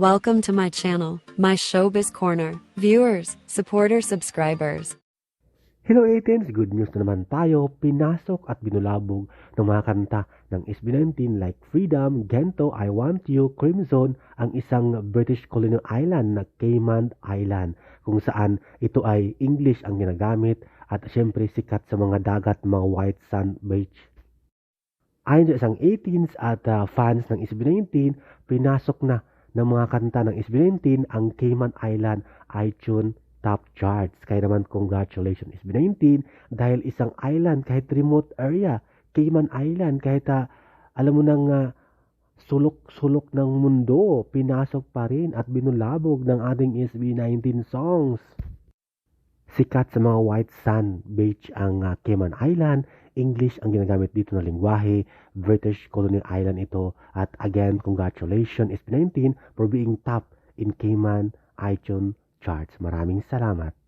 Welcome to my channel, my Showbiz Corner. Viewers, supporters, subscribers. Hello 18s! Good news na naman tayo. Pinasok at binulabog ng mga kanta ng SB19 like Freedom, Gento, I Want You, Crimson, ang isang British colonial island na Cayman Island kung saan ito ay English ang ginagamit at syempre sikat sa mga dagat mga white sand beach. Ayon sa isang 18s at uh, fans ng SB19, pinasok na ng mga kanta ng SB19 ang Cayman Island iTunes top charts. Kaya naman congratulations SB19 dahil isang island kahit remote area, Cayman Island kahit uh, alam mo nang uh, sulok-sulok ng mundo, pinasok pa rin at binulabog ng ating SB19 songs. Sikat sa mga white sand beach ang uh, Cayman Island, English ang ginagamit dito na lingwahe, British colonial island ito at again congratulations SB19 for being top in Cayman iTunes charts. Maraming salamat.